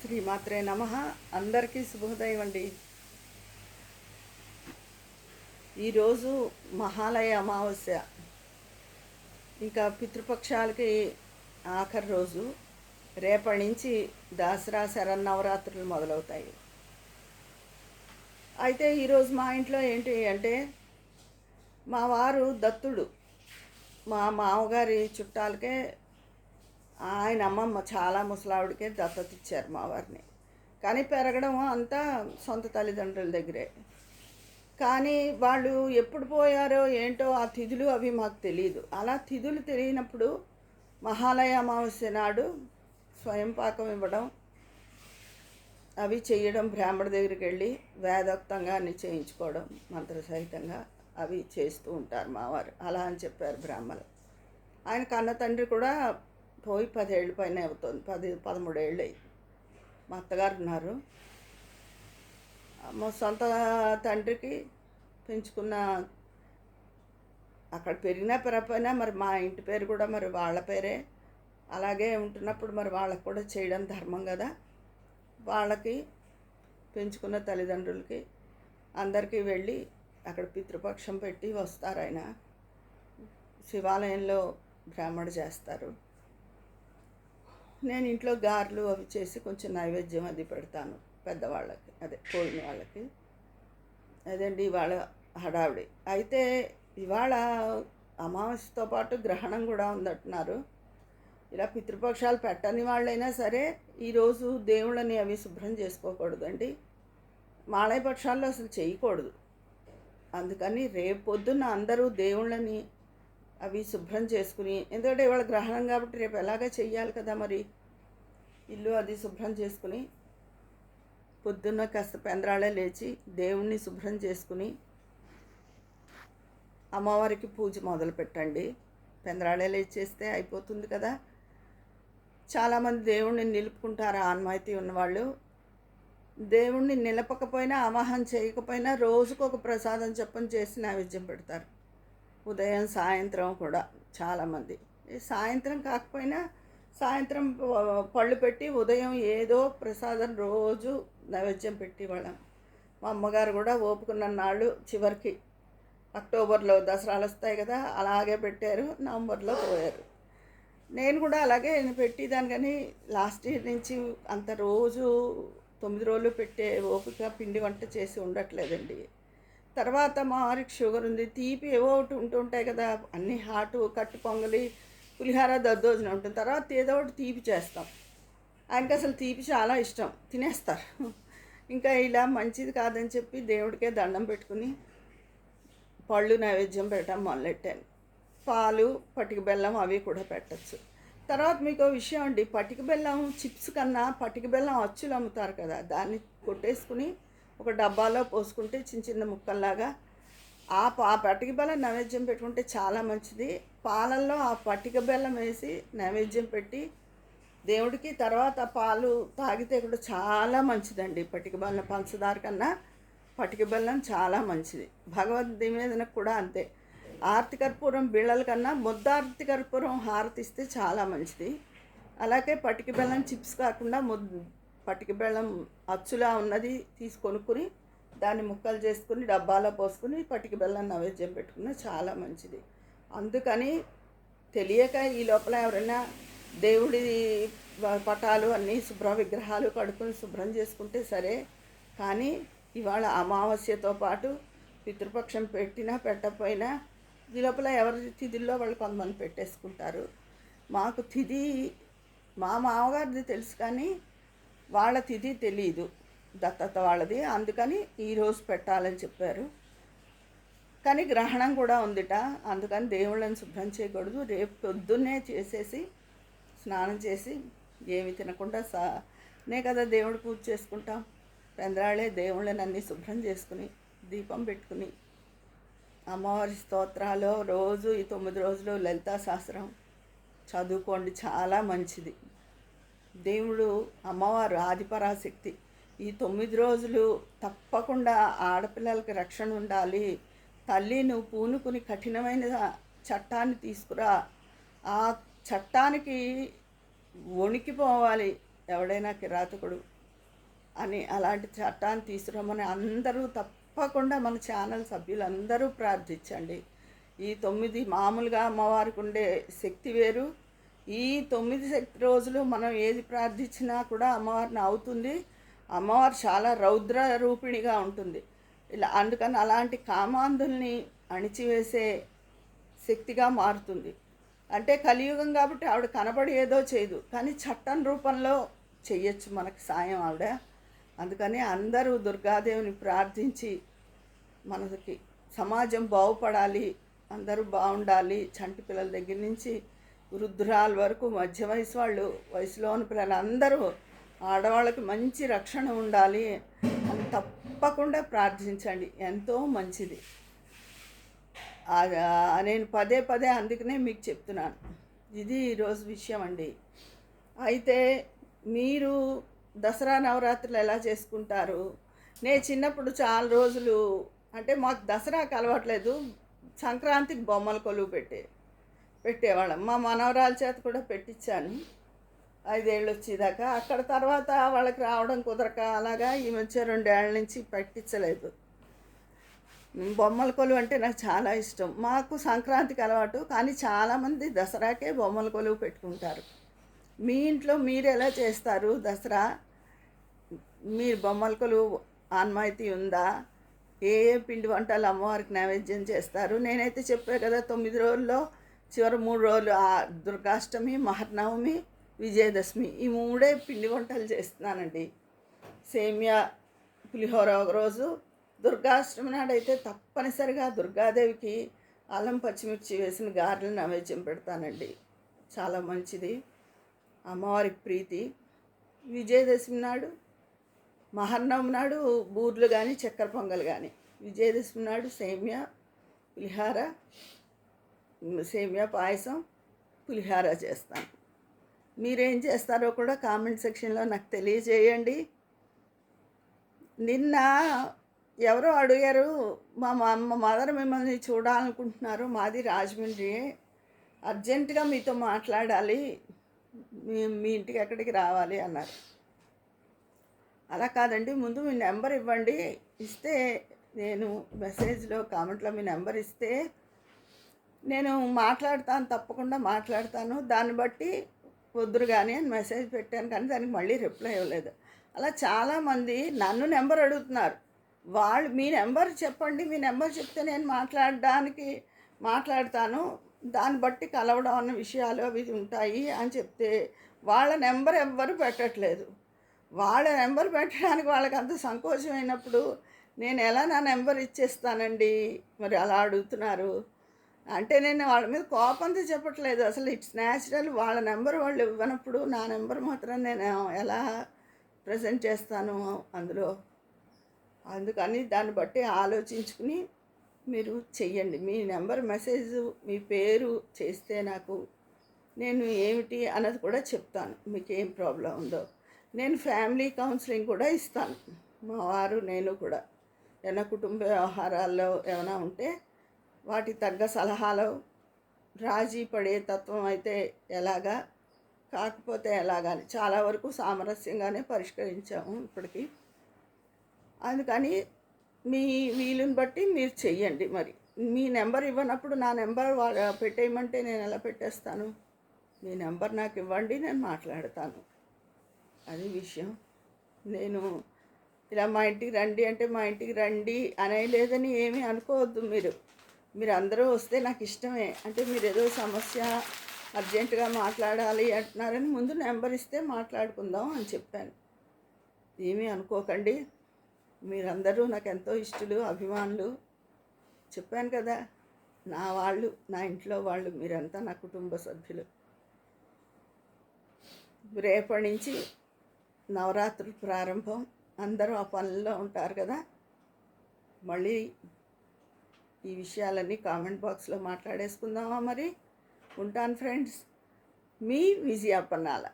శ్రీ మాత్రే నమ. అందరికీ శుభోదయం అండి. ఈరోజు మహాలయ అమావాస్య. ఇంకా పితృపక్షాలకి ఆఖరి రోజు. రేపటి నుంచి దసరా శరన్నవరాత్రులు మొదలవుతాయి. అయితే ఈరోజు మా ఇంట్లో ఏంటి అంటే మా వారు దత్తుడు. మా మామగారి చుట్టాలకే ఆయన అమ్మమ్మ చాలా ముసలావిడికే దత్తత ఇచ్చారు మా వారిని. కానీ పెరగడం అంతా సొంత తల్లిదండ్రుల దగ్గరే. కానీ వాళ్ళు ఎప్పుడు పోయారో ఏంటో ఆ తిథులు అవి మాకు తెలియదు అలా తిథులు తెలియనప్పుడు మహాలయ అమావాస్య నాడు స్వయం పాకం ఇవ్వడం అవి చేయడం బ్రాహ్మణ దగ్గరికి వెళ్ళి వేదోక్తంగా అన్ని చేయించుకోవడం మంత్రసహితంగా అవి చేస్తూ ఉంటారు మావారు అలా అని చెప్పారు బ్రాహ్మలు ఆయన కన్న తండ్రి కూడా పోయి పదేళ్ళు పైన అవుతుంది. పది పదమూడేళ్ళు అయ్యి. మా అత్తగారు ఉన్నారు. మా సొంత తండ్రికి పెంచుకున్న అక్కడ పెరిగినా పెరగపోయినా మరి మా ఇంటి పేరు కూడా మరి వాళ్ళ పేరే. అలాగే ఉంటున్నప్పుడు మరి వాళ్ళకి కూడా చేయడం ధర్మం కదా. వాళ్ళకి పెంచుకున్న తల్లిదండ్రులకి అందరికీ వెళ్ళి అక్కడ పితృపక్షం పెట్టి వస్తారు ఆయన. శివాలయంలో బ్రాహ్మణ చేస్తారు. నేను ఇంట్లో గారెలు అవి చేసి కొంచెం నైవేద్యం అది పెడతాను పెద్దవాళ్ళకి అదే పోయిన వాళ్ళకి. అదండి ఇవాళ హడావిడి. అయితే ఇవాళ అమావాస్యతో పాటు గ్రహణం కూడా ఉందంటున్నారు. ఇలా పితృపక్షాలు పెట్టని వాళ్ళైనా సరే ఈరోజు దేవుళ్ళని అవి శుభ్రం చేసుకోకూడదండి. మాళయపక్షాల్లో అసలు చేయకూడదు. అందుకని రేపు పొద్దున్న అందరూ దేవుళ్ళని అవి శుభ్రం చేసుకుని ఎందుకంటే ఇవాళ గ్రహణం కాబట్టి రేపు ఎలాగా చెయ్యాలి కదా మరి? ఇల్లు అది శుభ్రం చేసుకుని పొద్దున్న కాస్త పెందరాళే లేచి దేవుణ్ణి శుభ్రం చేసుకుని అమ్మవారికి పూజ మొదలు పెట్టండి. పెందరాళే లేచేస్తే అయిపోతుంది కదా? చాలామంది దేవుణ్ణి నిలుపుకుంటారు? ఆన్మాయితీ ఉన్నవాళ్ళు దేవుణ్ణి నిలపకపోయినా అవాహం చేయకపోయినా రోజుకు ఒక ప్రసాదం చెప్పని చేసి నైవేద్యం పెడతారు. ఉదయం సాయంత్రం కూడా చాలామంది. సాయంత్రం కాకపోయినా సాయంత్రం పళ్ళు పెట్టి ఉదయం ఏదో ప్రసాదం రోజు నైవేద్యం పెట్టేవాళ్ళం. మా అమ్మగారు కూడా ఓపుకున్న నాళ్ళు చివరికి అక్టోబర్లో దసరాలు వస్తాయి కదా అలాగే పెట్టారు నవంబర్లో పోయారు. నేను కూడా అలాగే పెట్టేదాన్ని కానీ లాస్ట్ ఇయర్ నుంచి అంత రోజు తొమ్మిది రోజులు పెట్టే ఓపిక పిండి వంట చేసి ఉండట్లేదండి. తర్వాత మారికి షుగర్ ఉంది తీపి ఏవో ఒకటి ఉంటుంటాయి కదా అన్ని హాటు కట్టు పొంగలి పులిహార దద్దోజనం ఉంటుంది. తర్వాత ఏదో ఒకటి తీపి చేస్తాం. ఆయనకి అసలు తీపి చాలా ఇష్టం తినేస్తారు. ఇంకా ఇలా మంచిది కాదని చెప్పి దేవుడికే దండం పెట్టుకుని పళ్ళు నైవేద్యం పెట్టడం మొదలెట్టాను పాలు పటిక బెల్లం అవి కూడా పెట్టచ్చు. తర్వాత మీకు విషయం అండి పటిక బెల్లం చిప్స్ కన్నా పటిక బెల్లం అచ్చులు అమ్ముతారు కదా దాన్ని కొట్టేసుకుని ఒక డబ్బాలో పోసుకుంటే చిన్న చిన్న ముక్కల్లాగా ఆ పా ఆ పటిక బెల్లం నైవేద్యం పెట్టుకుంటే చాలా మంచిది. పాలల్లో ఆ పటిక బెల్లం వేసి నైవేద్యం పెట్టి దేవుడికి తర్వాత పాలు తాగితే కూడా చాలా మంచిదండి. పటిక బెల్లం పంచదార కన్నా పటిక బెల్లం చాలా మంచిది. భగవద్ నివేదన కూడా అంతే. ఆర్తి కర్పూరం బిళ్ళల కన్నా ముద్దార్తి కర్పూరం హారతి ఇస్తే చాలా మంచిది. అలాగే పటిక బెల్లం చిప్స్ కాకుండా ముద్ద పటిక బెల్లం అచ్చులా ఉన్నది తీసుకొనుక్కుని దాన్ని ముక్కలు చేసుకుని డబ్బాలో పోసుకుని పటిక బెల్లం నైవేద్యం పెట్టుకున్న చాలా మంచిది. అందుకని తెలియక ఈ లోపల ఎవరైనా దేవుడి పటాలు అన్నీ శుభ్ర విగ్రహాలు కడుక్కొని శుభ్రం చేసుకుంటే సరే కానీ ఇవాళ అమావాస్యతో పాటు పితృపక్షం పెట్టినా పెట్టకపోయినా ఈ లోపల ఎవరి తిథిల్లో వాళ్ళు కొంతమంది పెట్టేసుకుంటారు. మాకు తిథి మా మామగారిది తెలుసు కానీ వాళ్ళ తిథి తెలియదు దత్తత వాళ్ళది. అందుకని ఈరోజు పెట్టాలని చెప్పారు. కానీ గ్రహణం కూడా ఉందిట. అందుకని దేవుళ్ళని శుభ్రం చేయకూడదు. రేపు పొద్దున్నే చేసేసి స్నానం చేసి ఏమి తినకుండా సా నే కదా దేవుడు పూజ చేసుకుంటాం. పెందరాళ్ళే దేవుళ్ళని అన్నీ శుభ్రం చేసుకుని దీపం పెట్టుకుని అమ్మవారి స్తోత్రాలు రోజు ఈ తొమ్మిది రోజులు లలితా శాస్త్రం చదువుకోండి. చాలా మంచిది. దేవుడు అమ్మవారు ఆదిపరాశక్తి. ఈ తొమ్మిది రోజులు తప్పకుండా ఆడపిల్లలకి రక్షణ ఉండాలి. తల్లి నువ్వు పూనుకుని కఠినమైన చట్టాన్ని తీసుకురా. ఆ చట్టానికి వణికిపోవాలి ఎవడైనా కిరాతకుడు అని అలాంటి చట్టాన్ని తీసుకురమ్మని అందరూ తప్పకుండా మన ఛానల్ సభ్యులందరూ ప్రార్థించండి. ఈ తొమ్మిది మామూలుగా అమ్మవారికి ఉండే శక్తి వేరు ఈ తొమ్మిది శక్తి రోజులు మనం ఏది ప్రార్థించినా కూడా అమ్మవారిని అవుతుంది. అమ్మవారు చాలా రౌద్ర రూపిణిగా ఉంటుంది. ఇలా అందుకని అలాంటి కామాంధుల్ని అణిచివేసే శక్తిగా మారుతుంది. అంటే కలియుగం కాబట్టి ఆవిడ కనబడి ఏదో చేయదు. కానీ చట్టం రూపంలో చెయ్యొచ్చు మనకు సాయం ఆవిడ. అందుకని అందరూ దుర్గాదేవిని ప్రార్థించి మనకి సమాజం బాగుపడాలి అందరూ బాగుండాలి చంటి పిల్లల దగ్గర నుంచి వృద్ధురాల వరకు మధ్య వయసు వాళ్ళు వయసులోని పిల్లలు అందరూ ఆడవాళ్ళకి మంచి రక్షణ ఉండాలి అని తప్పకుండా ప్రార్థించండి. ఎంతో మంచిది. నేను పదే పదే అందుకనే మీకు చెప్తున్నాను. ఇది ఈరోజు విషయం అండి. అయితే మీరు దసరా నవరాత్రులు ఎలా చేసుకుంటారు? నేను చిన్నప్పుడు చాలా రోజులు అంటే మాకు దసరాకు అలవాట్లేదు సంక్రాంతికి బొమ్మల కొలువు పెట్టేది పెట్టేవాళ్ళం. మా మనవరాల చేత కూడా పెట్టించాను ఐదేళ్ళు వచ్చేదాకా. అక్కడ తర్వాత వాళ్ళకి రావడం కుదరక అలాగా ఈ మధ్య రెండేళ్ళ నుంచి పెట్టించలేదు. బొమ్మల కొలువు అంటే నాకు చాలా ఇష్టం. మాకు సంక్రాంతికి అలవాటు కానీ చాలామంది దసరాకే బొమ్మల కొలువు పెట్టుకుంటారు. మీ ఇంట్లో మీరు ఎలా చేస్తారు దసరా? మీరు బొమ్మల కొలువు ఆన్మాయితీ ఉందా? ఏ ఏ పిండి వంటలు అమ్మవారికి నైవేద్యం చేస్తారు? నేనైతే చెప్పాను కదా తొమ్మిది రోజుల్లో చివరి మూడు రోజులు ఆ దుర్గాష్టమి మహర్నవమి విజయదశమి ఈ మూడే పిండి వంటలు చేస్తున్నానండి. సేమియా పులిహోర ఒక రోజు దుర్గాష్టమి నాడైతే తప్పనిసరిగా దుర్గాదేవికి అల్లం పచ్చిమిర్చి వేసిన గారెలు నైవేద్యం పెడతానండి. చాలా మంచిది. అమ్మవారికి ప్రీతి. విజయదశమి నాడు మహర్నవమి నాడు బూర్లు కానీ చక్కెర పొంగల్ కానీ విజయదశమి నాడు సేమియా పులిహార సేమియా పాయసం పులిహార చేస్తాను. మీరేం చేస్తారో కూడా కామెంట్ సెక్షన్లో నాకు తెలియజేయండి. నిన్న ఎవరో అడిగారు మా మా మదర్ మిమ్మల్ని చూడాలనుకుంటున్నారు మాది రాజమండ్రి. అర్జెంటుగా మీతో మాట్లాడాలి మీ మీ ఇంటికి ఎక్కడికి రావాలి అన్నారు. అలా కాదండి ముందు మీ నెంబర్ ఇవ్వండి. ఇస్తే నేను మెసేజ్లో కామెంట్లో మీ నెంబర్ ఇస్తే నేను మాట్లాడతాను తప్పకుండా మాట్లాడతాను. దాన్ని బట్టి వద్దురు కానీ అని మెసేజ్ పెట్టాను కానీ దానికి మళ్ళీ రిప్లై ఇవ్వలేదు. అలా చాలామంది నన్ను నెంబర్ అడుగుతున్నారు. వాళ్ళు మీ నెంబర్ చెప్పండి మీ నెంబర్ చెప్తే నేను మాట్లాడడానికి మాట్లాడతాను. దాన్ని బట్టి కలవడం అన్న విషయాలు అవి ఉంటాయి అని చెప్తే వాళ్ళ నెంబర్ ఎవ్వరు పెట్టట్లేదు. వాళ్ళ నెంబర్ పెట్టడానికి వాళ్ళకి అంత సంకోచమైనప్పుడు నేను ఎలా నా నెంబర్ ఇచ్చేస్తానండి? మరి అలా అడుగుతున్నారు. అంటే నేను వాళ్ళ మీద కోపంతో చెప్పట్లేదు. అసలు ఇట్స్ న్యాచురల్ వాళ్ళ నెంబర్ వాళ్ళు ఇవ్వనప్పుడు నా నెంబర్ మాత్రం నేను ఎలా ప్రజెంట్ చేస్తాను అందులో. అందుకని దాన్ని బట్టి ఆలోచించుకుని మీరు చెయ్యండి. మీ నెంబర్ మెసేజ్ మీ పేరు చేస్తే నాకు నేను ఏమిటి అన్నది కూడా చెప్తాను. మీకు ఏం ప్రాబ్లం ఉందో. నేను ఫ్యామిలీ కౌన్సిలింగ్ కూడా ఇస్తాను. మా వారు నేను కూడా. ఏమైనా కుటుంబ వ్యవహారాల్లో ఏమైనా ఉంటే వాటికి తగ్గ సలహాలు రాజీ పడే తత్వం అయితే ఎలాగా కాకపోతే ఎలాగని చాలా వరకు సామరస్యంగానే పరిష్కరించాము ఇప్పటికీ. అందుకని మీ వీలుని బట్టి మీరు చెయ్యండి మరి. మీ నెంబర్ ఇవ్వనప్పుడు నా నెంబర్ పెట్టేయమంటే నేను ఎలా పెట్టేస్తాను? మీ నెంబర్ నాకు ఇవ్వండి నేను మాట్లాడతాను. అది విషయం. నేను ఇలా మా ఇంటికి రండి అంటే మా ఇంటికి రండి అనేలేదని ఏమీ అనుకోవద్దు మీరు. మీరు అందరూ వస్తే నాకు ఇష్టమే అంటే మీరు ఏదో సమస్య అర్జెంటుగా మాట్లాడాలి అంటున్నారని ముందు నెంబర్ ఇస్తే మాట్లాడుకుందాం అని చెప్పాను. ఏమీ అనుకోకండి. మీరందరూ నాకు ఎంతో ఇష్టలు అభిమానులు. చెప్పాను కదా నా వాళ్ళు నా ఇంట్లో వాళ్ళు మీరంతా నా కుటుంబ సభ్యులు. రేపటి నుంచి నవరాత్రులు ప్రారంభం. అందరూ ఆ పనుల్లో ఉంటారు కదా. మళ్ళీ ఈ విషయాలన్నీ కామెంట్ బాక్స్లో మాట్లాడేసుకుందామా మరి? ఉంటాను ఫ్రెండ్స్. మీ విజయాపన్నాల.